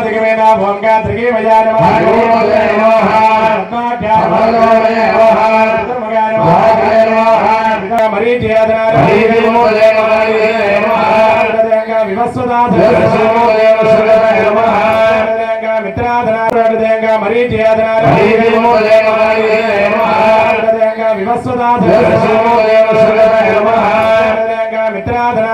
దిగవేన భోంగా త్రిగే వయాన మిత్రాధనాథంగా మరీ జయాధనాథంగా వివస్వదాథ మిత్రాధనా